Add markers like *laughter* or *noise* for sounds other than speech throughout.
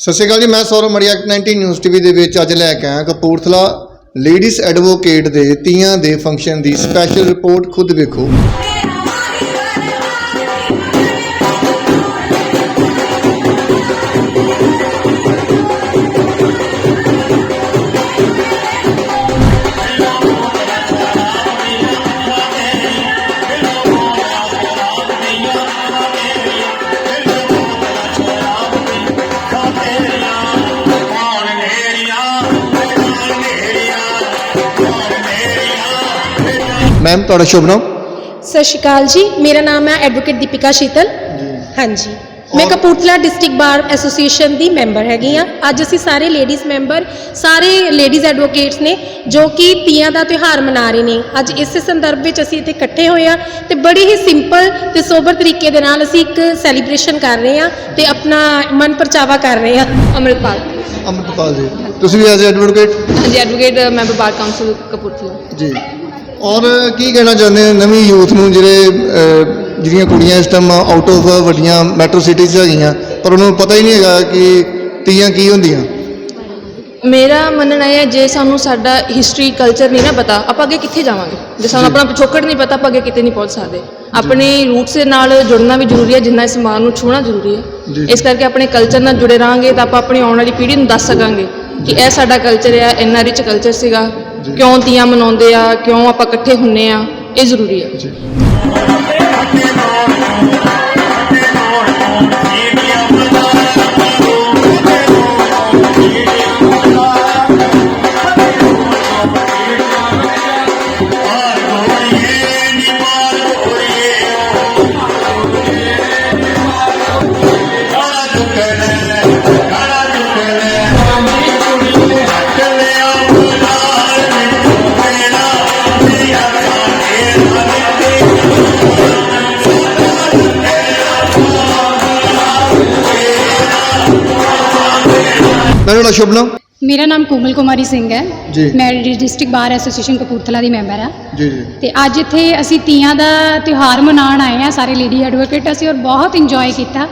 ਸਤਿ ਸ਼੍ਰੀ ਅਕਾਲ ਜੀ, ਮੈਂ ਸੌਰਵ ਮੜੀਆ 19 ਨਿਊਜ਼ ਟੀਵੀ ਦੇ ਵਿੱਚ ਅੱਜ ਲੈ ਕੇ ਆਇਆ ਕਪੂਰਥਲਾ। ਲੇਡੀਜ਼ ਐਡਵੋਕੇਟ ਦੇ ਤੀਆਂ ਦੇ ਫੰਕਸ਼ਨ ਦੀ ਸਪੈਸ਼ਲ ਰਿਪੋਰਟ ਖੁਦ ਵੇਖੋ। ਮੈਮ ਤੁਹਾਡਾ ਸ਼ੁਭ ਨਾਮ? ਸਤਿ ਸ਼੍ਰੀ ਅਕਾਲ ਜੀ ਮੇਰਾ ਨਾਮ ਹੈ ਐਡਵੋਕੇਟ ਦੀਪਿਕਾ ਸ਼ੀਤਲ। ਹਾਂਜੀ। ਮੈਂ ਕਪੂਰਥਲਾ ਡਿਸਟ੍ਰਿਕਟ ਬਾਰ ਐਸੋਸੀਏਸ਼ਨ ਦੀ ਮੈਂਬਰ ਹੈਗੀ ਆ ਅੱਜ ਅਸੀਂ ਸਾਰੇ ਲੇਡੀਜ਼ ਮੈਂਬਰ ਸਾਰੇ ਲੇਡੀਜ਼ ਐਡਵੋਕੇਟਸ ਨੇ ਜੋ ਕਿ ਤੀਆਂ ਦਾ ਤਿਉਹਾਰ ਮਨਾ ਰਹੇ ਨੇ। ਅੱਜ ਇਸੇ ਸੰਦਰਭ ਵਿੱਚ ਅਸੀਂ ਇੱਥੇ ਇਕੱਠੇ ਹੋਏ ਆ ਤੇ ਬੜੀ ਹੀ ਸਿੰਪਲ ਤੇ ਸੋਬਰ ਤਰੀਕੇ ਦੇ ਨਾਲ ਅਸੀਂ ਇੱਕ ਸੈਲੀਬ੍ਰੇਸ਼ਨ ਕਰ ਰਹੇ ਆ ਤੇ ਆਪਣਾ ਮਨ ਪਰਚਾਵਾ ਕਰ ਰਹੇ ਆ ਅੰਮ੍ਰਿਤਪਾਲ। ਅਮਰਪਾਲ ਜੀ। ਤੁਸੀਂ ਵੀ ਐਜ਼ ਐਡਵੋਕੇਟ ਹਾਂਜੀ advocate member bar council Kapurthala. ਜੀ। ਔਰ ਕੀ ਕਹਿਣਾ ਚਾਹੁੰਦੇ ਹੋ ਨਵੀਂ ਯੂਥ ਨੂੰ ਜਿਹੜੇ ਅਹ, ਜਿਹੜੀਆਂ ਕੁੜੀਆਂ ਇਸ ਟਾਈਮ ਆਊਟ ਆਫ ਵੱਡੀਆਂ ਮੈਟਰੋ ਸਿਟੀਜ਼ ਹੈਗੀਆਂ ਪਰ ਉਹਨਾਂ ਨੂੰ ਪਤਾ ਹੀ ਨਹੀਂ ਹੈਗਾ ਕਿ ਤੀਆਂ ਕੀ ਹੁੰਦੀਆਂ ਮੇਰਾ ਮੰਨਣਾ ਇਹ ਹੈ ਜੇ ਸਾਨੂੰ ਸਾਡਾ ਹਿਸਟਰੀ ਕਲਚਰ ਨਹੀਂ ਨਾ ਪਤਾ ਆਪਾਂ ਅੱਗੇ ਕਿੱਥੇ ਜਾਵਾਂਗੇ ਜੇ ਸਾਨੂੰ। ਆਪਣਾ ਪਿਛੋਕੜ ਨਹੀਂ ਪਤਾ ਆਪਾਂ ਅੱਗੇ ਕਿਤੇ ਨਹੀਂ ਪਹੁੰਚ ਸਕਦੇ ਆਪਣੇ ਰੂਟਸ ਦੇ ਨਾਲ ਜੁੜਨਾ ਵੀ ਜ਼ਰੂਰੀ ਹੈ ਜਿੰਨਾ ਇਸ ਮਾਂ ਨੂੰ ਛੂਹਣਾ ਜ਼ਰੂਰੀ ਜੀ। ਹੈ ਇਸ ਕਰਕੇ ਆਪਣੇ ਕਲਚਰ ਨਾਲ ਜੁੜੇ ਰਹਾਂਗੇ ਤਾਂ ਆਪਾਂ ਆਪਣੀ ਆਉਣ ਵਾਲੀ ਪੀੜ੍ਹੀ ਨੂੰ ਦੱਸ ਸਕਾਂਗੇ ਕਿ ਇਹ ਸਾਡਾ ਕਲਚਰ ਹੈ ਇੰਨਾ ਰਿਚ ਕਲਚਰ ਸੀਗਾ। ਕਿਉਂ ਤੀਆਂ ਮਨਾਉਂਦੇ ਆ ਕਿਉਂ ਆਪਾਂ ਇਕੱਠੇ ਹੁੰਨੇ ਆ ਇਹ ਜ਼ਰੂਰੀ ਹੈ ਜੀ। ਮੈਂ ਤੁਹਾਡਾ ਸ਼ੁਭ ਨਾਮ? ਮੇਰਾ ਨਾਮ ਕੋਮਲ ਕੁਮਾਰੀ ਸਿੰਘ ਹੈ। ਜੀ। ਮੈਂ ਡਿਸਟ੍ਰਿਕਟ ਬਾਰ ਐਸੋਸੀਏਸ਼ਨ ਕਪੂਰਥਲਾ ਦੀ ਮੈਂਬਰ ਹਾਂ। ਜੀ ਜੀ। ਤੇ ਅੱਜ ਇੱਥੇ ਅਸੀਂ ਤੀਆਂ ਦਾ ਤਿਉਹਾਰ ਮਨਾਉਣ ਆਏ ਹਾਂ ਸਾਰੇ ਲੇਡੀ ਐਡਵੋਕੇਟ ਅਸੀਂ ਔਰ ਬਹੁਤ ਇੰਜੋਏ ਕੀਤਾ।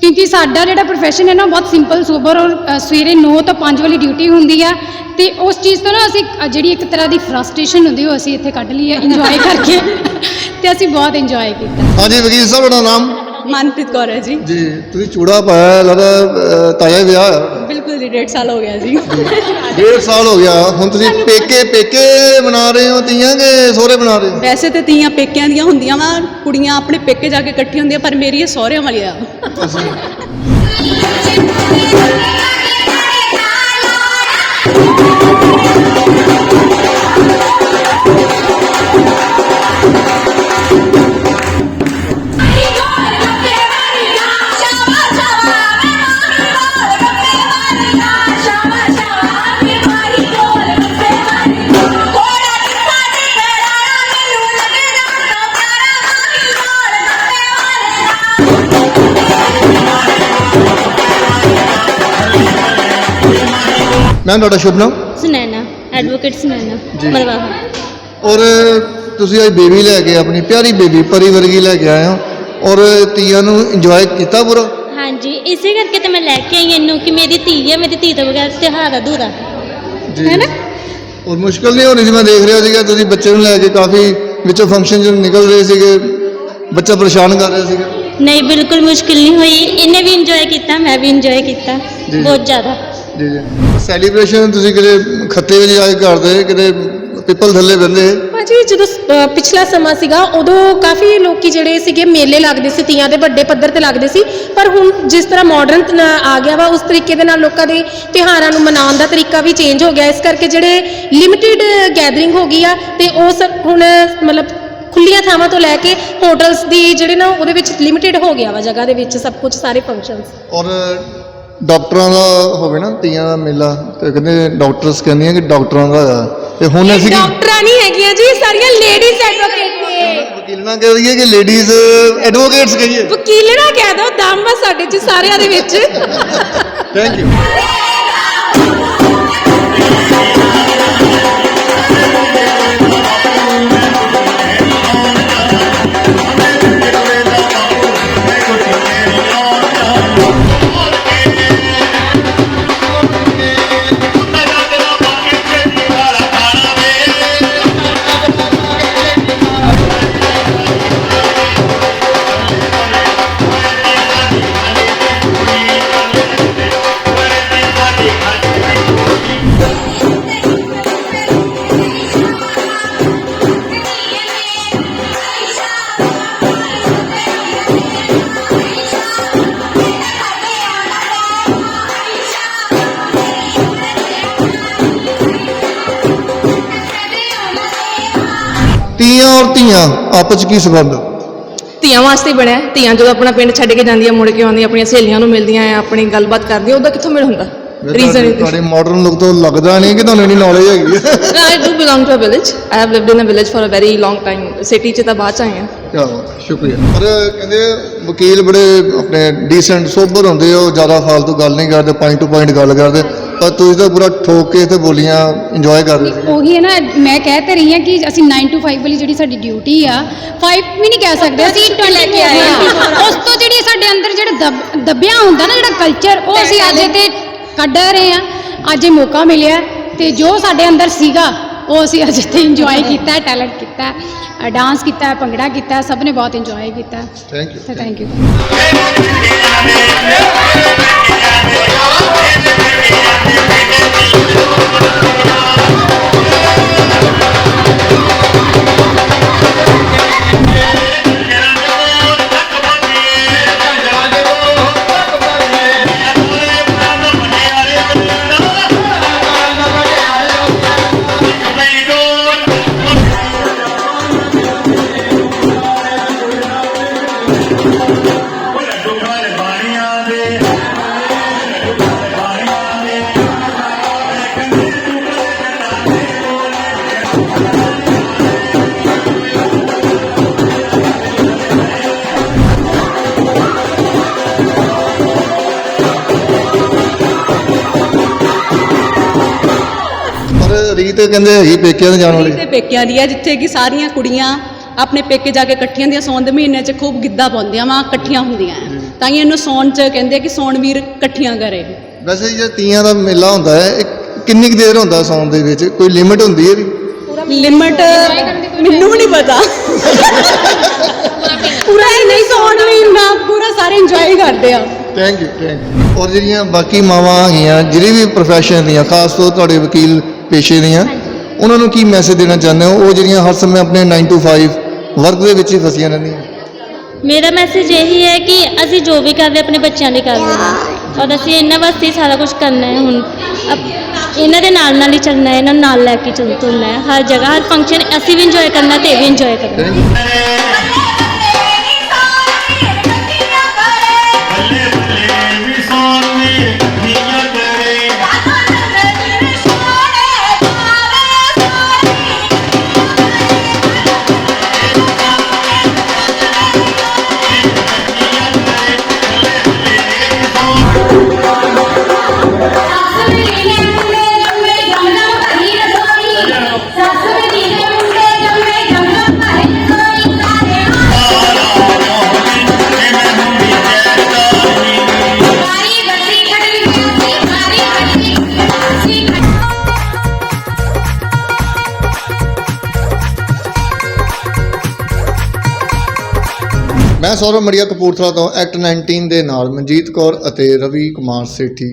ਕਿਉਂਕਿ ਸਾਡਾ ਜਿਹੜਾ profession ਹੈ ਨਾ ਬਹੁਤ ਸਿੰਪਲ ਸੋਬਰ ਔਰ ਅ, ਸਵੇਰੇ 9 ਤੋਂ 5 ਵਾਲੀ ਡਿਊਟੀ ਹੁੰਦੀ ਆ। ਤੇ ਉਸ ਚੀਜ਼ ਤੋਂ ਨਾ ਅਸੀਂ ਜਿਹੜੀ ਇੱਕ ਤਰ੍ਹਾਂ ਦੀ ਫਰਸਟ੍ਰੇਸ਼ਨ ਹੁੰਦੀ ਉਹ ਅਸੀਂ ਇੱਥੇ ਕੱਢ ਲਈ ਹੈ ਇੰਜੋਏ ਕਰਕੇ। *laughs* ਤੇ ਅਸੀਂ ਬਹੁਤ ਇੰਜੋਏ ਕੀਤਾ। ਹਾਂਜੀ ਵਕੀਲ ਸਾਹਿਬ ਤੁਹਾਡਾ ਨਾਮ? ਮਨਪ੍ਰੀਤ ਕੌਰ ਹੈ ਜੀ। ਜੀ ਤੁਸੀਂ ਚੂੜਾ ਪਾਇਆ ਲੱਗਦਾ ਹੀ ਵਿਆਹ ਹੋਇਆ। ਬਿਲਕੁਲ ਜੀ ਡੇਢ ਸਾਲ ਹੋ ਗਿਆ ਜੀ। ਡੇਢ ਸਾਲ ਹੋ ਗਿਆ। ਹੁਣ ਤੁਸੀਂ ਪੇਕੇ ਪੇਕੇ ਮਨਾ ਰਹੇ ਹੋ ਤੀਆਂ ਕਿ ਸਹੁਰੇ ਮਨਾ ਰਹੇ ਹੋ? ਵੈਸੇ ਤੇ ਤੀਆਂ ਪੇਕਿਆਂ ਦੀਆਂ ਹੁੰਦੀਆਂ ਵਾ ਕੁੜੀਆਂ ਆਪਣੇ ਪੇਕੇ ਜਾ ਕੇ ਇਕੱਠੀਆਂ ਹੁੰਦੀਆਂ ਪਰ ਮੇਰੀ ਇਹ ਸਹੁਰਿਆਂ ਵਾਲੀ ਆ। ਮੈਂ ਤੁਹਾਡਾ ਸ਼ੁਭ ਨਾਮ? ਸੁਨੈਨਾ ਐਡਵੋਕੇਟ ਸੁਨੈਨਾ ਜੀ। ਮਰਵਾਹਾ ਔਰ ਤੁਸੀਂ ਅੱਜ ਬੇਬੀ ਲੈ ਕੇ ਆਪਣੀ ਪਿਆਰੀ ਬੇਬੀ ਪਰੀ ਵਰਗੀ ਲੈ ਕੇ ਆਏ ਹੋ। ਔਰ ਤੀਆਂ ਨੂੰ ਇੰਜੋਏ ਕੀਤਾ ਪੂਰਾ? ਹਾਂਜੀ ਇਸੇ ਕਰਕੇ ਤੇ ਮੈਂ ਲੈ ਕੇ ਆਈ ਇਹਨੂੰ ਕਿ ਮੇਰੀ ਧੀ ਹੈ ਮੇਰੀ ਧੀ ਤੋਂ ਬਗੈਰ ਤਿਉਹਾਰ ਅਧੂਰਾ। ਜੀ। ਹੈ ਨਾ? ਔਰ ਮੁਸ਼ਕਲ ਨਹੀਂ ਹੋਣੀ ਸੀ ਮੈਂ ਦੇਖ ਰਿਹਾ ਸੀਗਾ ਤੁਸੀਂ ਬੱਚੇ ਨੂੰ ਲੈ ਕੇ ਕਾਫੀ ਵਿੱਚੋਂ ਫੰਕਸ਼ਨ ਚ ਨਿਕਲ ਰਹੇ ਸੀਗੇ। ਬੱਚਾ ਪਰੇਸ਼ਾਨ ਕਰ ਰਿਹਾ ਸੀਗਾ। ਨਹੀਂ ਬਿਲਕੁਲ ਮੁਸ਼ਕਿਲ ਨਹੀਂ ਹੋਈ। ਇਹਨੇ ਵੀ ਇੰਜੋਏ ਕੀਤਾ ਮੈਂ ਵੀ ਇੰਜੋਏ ਕੀਤਾ ਜੀ। ਬਹੁਤ ਜ਼ਿਆਦਾ। ਜੀ ਜੀ। ਸੈਲੀਬ੍ਰੇਸ਼ਨ ਤੁਸੀਂ ਕਿਤੇ ਖੱਤੇ ਵਿੱਚ ਜਾ ਕੇ ਕਰਦੇ ਕਿਤੇ ਪਿੱਪਲ ਥੱਲੇ ਬੰਦੇ ਭਾਜੀ ਜਦੋਂ ਅ, ਪਿਛਲਾ ਸਮਾਂ ਸੀਗਾ ਉਦੋਂ ਕਾਫੀ ਲੋਕੀ ਜਿਹੜੇ ਸੀਗੇ ਮੇਲੇ ਲੱਗਦੇ ਸੀ ਤੀਆਂ ਦੇ ਵੱਡੇ ਪੱਧਰ ਤੇ ਲੱਗਦੇ ਸੀ। ਪਰ ਹੁਣ ਜਿਸ ਤਰ੍ਹਾਂ ਮਾਡਰਨ ਆ ਗਿਆ ਵਾ ਉਸ ਤਰੀਕੇ ਦੇ ਨਾਲ ਲੋਕਾਂ ਦੇ ਤਿਉਹਾਰਾਂ ਨੂੰ ਮਨਾਉਣ ਦਾ ਤਰੀਕਾ ਵੀ ਚੇਂਜ ਹੋ ਗਿਆ। ਇਸ ਕਰਕੇ ਜਿਹੜੇ ਲਿਮਿਟਿਡ ਗੈਦਰਿੰਗ ਹੋ ਗਈ ਆ ਤੇ ਉਹ ਸਭ ਹੁਣ ਮਤਲਬ ਖੁੱਲੀਆਂ ਥਾਵਾਂ ਤੋਂ ਲੈ ਕੇ ਹੋਟਲਸ ਦੀ ਜਿਹੜੇ ਨਾ ਉਹਦੇ ਵਿੱਚ ਲਿਮਿਟਿਡ ਹੋ ਗਿਆ ਵਾ ਜਗ੍ਹਾ ਦੇ ਵਿੱਚ ਸਭ ਕੁਝ ਸਾਰੇ ਫੰਕਸ਼ਨਸ ਔਰ ਡਾਕਟਰਾਂ ਦਾ ਹੋਵੇ ਨਾ ਤੀਆਂ ਦਾ ਮੇਲਾ ਤੇ ਕਹਿੰਦੇ ਡਾਕਟਰਸ ਕਹਿੰਦੀਆਂ ਕਿ ਡਾਕਟਰਾਂ ਦਾ ਆ। ਤੇ ਹੁਣ ਅਸੀਂ ਡਾਕਟਰਾਂ ਨਹੀਂ ਹੈਗੀਆਂ ਜੀ ਸਾਰੀਆਂ ਲੇਡੀਜ਼ ਐਡਵੋਕੇਟ ਨੇ ਵਕੀਲਾਂ ਕਹਿ ਰਹੀਏ ਕਿ ਲੇਡੀਜ਼ ਐਡਵੋਕੇਟਸ ਕਹੀਏ। ਵਕੀਲਣਾ ਕਹਿ ਦੋ ਦਮ ਆ ਸਾਡੇ ਚ ਸਾਰਿਆਂ ਦੇ ਵਿੱਚ। ਥੈਂਕ ਯੂ ਔਰ ਧੀਆਂ ਆਪਸ ਕੀ ਸੰਬੰਧ ਧੀਆਂ ਵਾਸਤੇ ਹੀ ਬਣਿਆ। ਧੀਆਂ ਜਦੋਂ ਆਪਣਾ ਪਿੰਡ ਛੱਡ ਕੇ ਜਾਂਦੀਆਂ ਮੁੜ ਕੇ ਆਉਂਦੀਆਂ ਆਪਣੀਆਂ ਸਹੇਲੀਆਂ ਨੂੰ ਮਿਲਦੀਆਂ ਆ ਆਪਣੀ ਗੱਲਬਾਤ ਕਰਦੀਆਂ ਉਹਦਾ ਕਿੱਥੋਂ ਮਿਲ ਹੁੰਦਾ ਰੀਜ਼ਨ ਤੁਹਾਡੇ ਮਾਡਰਨ ਲੁੱਕ ਤੋਂ ਲੱਗਦਾ ਨਹੀਂ ਕਿ ਤੁਹਾਨੂੰ ਇੰਨੀ ਨੌਲੇਜ ਹੈਗੀ ਹੈ I do belong to a village. I have lived in a village for a very long time. City 'ਚ ਤਾਂ ਬਾਅਦ 'ਚ ਆਏ ਬਾਤ ਹੈ, ਸ਼ੁਕਰੀਆ ਪਰ ਕਹਿੰਦੇ ਵਕੀਲ ਬੜੇ ਆਪਣੇ ਡੀਸੈਂਟ ਸੋਬਰ ਹੁੰਦੇ ਹੋ ਜ਼ਿਆਦਾ ਫਾਲਤੂ ਗੱਲ ਨਹੀਂ ਕਰਦੇ ਪੁਆਇੰਟ ਟੂ ਪੁਆਇੰਟ ਗੱਲ ਕਰਦੇ ਪਰ ਤੁਸੀਂ ਤਾਂ ਪੂਰਾ ਠੋਕ ਕੇ ਤੇ ਬੋਲੀਆਂ ਇੰਜੋਏ ਕਰ ਰਹੇ ਸੀ। ਉਹੀ ਹੈ ਨਾ ਮੈਂ ਕਹਿ ਤੇ ਰਹੀ ਹਾਂ ਕਿ ਅਸੀਂ 9 to 5 ਵਾਲੀ ਜਿਹੜੀ ਸਾਡੀ ਡਿਊਟੀ ਆ 5 ਵੀ ਨਹੀਂ ਕਹਿ ਸਕਦੇ ਅਸੀਂ 20 ਲੈ ਕੇ ਆਏ ਹਾਂ। ਉਸ ਤੋਂ ਜਿਹੜੀ ਸਾਡੇ ਅੰਦਰ ਜਿਹੜਾ ਦਬ- ਦੱਬਿਆ ਹੁੰਦਾ ਨਾ ਜਿਹੜਾ ਕਲਚਰ ਉਹ ਅਸੀਂ ਅੱਜ ਤੇ ਕੱਢ ਰਹੇ ਹਾਂ। ਅੱਜ ਇਹ ਮੌਕਾ ਮਿਲਿਆ ਤੇ ਜੋ ਸਾਡੇ ਅੰਦਰ ਸੀਗਾ ਉਹ ਅਸੀਂ ਅੱਜ ਤੇ ਇੰਜੋਏ ਕੀਤਾ ਟੈਲੈਂਟ ਕੀਤਾ ਡਾਂਸ ਕੀਤਾ ਭੰਗੜਾ ਕੀਤਾ ਸਭ ਨੇ ਬਹੁਤ ਇੰਜੋਏ ਕੀਤਾ। Thank you thank you Reet ਕਹਿੰਦੇ ਹੈਗੀ ਪੇਕਿਆਂ ਦੇ ਜਾਣ ਵਾਲੀ। ਤੇ ਪੇਕਿਆਂ ਦੀ ਆ ਜਿੱਥੇ ਕਿ ਸਾਰੀਆਂ ਕੁੜੀਆਂ ਆਪਣੇ ਪੇਕੇ ਜਾ ਕੇ ਇਕੱਠੀਆਂ ਦੀਆਂ ਸੌਣ ਦੇ ਮਹੀਨੇ 'ਚ ਖੂਬ ਗਿੱਧਾ ਪਾਉਂਦੀਆਂ ਵਾ ਇਕੱਠੀਆਂ ਹੁੰਦੀਆਂ ਆ ਤਾਂ ਹੀ ਇਹਨੂੰ ਸੌਣ 'ਚ ਕਹਿੰਦੇ ਕਿ ਸੌਣ ਵੀਰ ਇਕੱਠੀਆਂ ਕਰੇ। ਵੈਸੇ ਜੇ ਤੀਆਂ ਦਾ ਮੇਲਾ ਹੁੰਦਾ ਹੈ ਇਹ ਕਿੰਨੀ ਕੁ ਦੇਰ ਹੁੰਦਾ ਸੌਣ ਦੇ ਵਿੱਚ? ਕੋਈ ਲਿਮਿਟ ਹੁੰਦੀ ਹੈ ਵੀ? ਲਿਮਟ ਮੈਨੂੰ ਨਹੀਂ ਪਤਾ। ਪੂਰਾ ਹੀ ਨਹੀਂ ਸੌਣ ਵੀ ਨਾ ਪੂਰਾ ਸਾਰੇ ਇੰਜੋਏ ਕਰਦੇ ਆ। ਥੈਂਕ ਯੂ ਥੈਂਕ ਯੂ ਔਰ ਜਿਹੜੀਆਂ ਬਾਕੀ ਮਾਵਾਂ ਹੈਗੀਆਂ ਜਿਹੜੀ ਵੀ profession ਦੀਆਂ ਖਾਸ ਤੌਰ ਤੁਹਾਡੇ ਵਕੀਲ ਪੇਸ਼ੇ ਦੀਆਂ ਉਹਨਾਂ ਨੂੰ ਕੀ ਮੈਸੇਜ ਦੇਣਾ ਚਾਹੁੰਦੇ ਹੋ? ਉਹ ਜਿਹੜੀਆਂ ਹਰ ਸਮੇਂ ਆਪਣੇ 9 to 5 ਵਰਕ ਦੇ ਵਿੱਚ ਹੀ ਫਸੀਆਂ ਰਹਿੰਦੀਆਂ। ਮੇਰਾ ਮੈਸੇਜ ਇਹੀ ਹੈ ਕਿ ਅਸੀਂ ਜੋ ਵੀ ਕਰਦੇ ਆਪਣੇ ਬੱਚਿਆਂ ਲਈ ਕਰ ਰਹੇ ਹਾਂ ਔਰ ਅਸੀਂ ਇਹਨਾਂ ਵਾਸਤੇ ਹੀ ਸਾਰਾ ਕੁਝ ਕਰਨਾ ਹੈ ਹੁਣ। ਅਪ- ਇਹਨਾਂ ਦੇ ਨਾਲ ਨਾਲ ਹੀ ਚੱਲਣਾ ਹੈ, ਇਹਨਾਂ ਨੂੰ ਨਾਲ ਲੈ ਕੇ ਚੱਲ ਤੁਰਨਾ ਹੈ। ਹਰ ਜਗ੍ਹਾ, ਹਰ ਫੰਕਸ਼ਨ ਅਸੀਂ ਵੀ ਇੰਜੋਏ ਕਰਨਾ ਤੇ ਇਹ ਵੀ ਇੰਜੋਏ ਕਰਨਾ। ਮੈਂ ਸੌਰਵ ਮੜੀਆ ਕਪੂਰਥਲਾ ਤੋਂ ਐਕਟ 19 ਦੇ ਨਾਲ ਮਨਜੀਤ ਕੌਰ ਅਤੇ ਰਵੀ ਕੁਮਾਰ ਸੇਠੀ।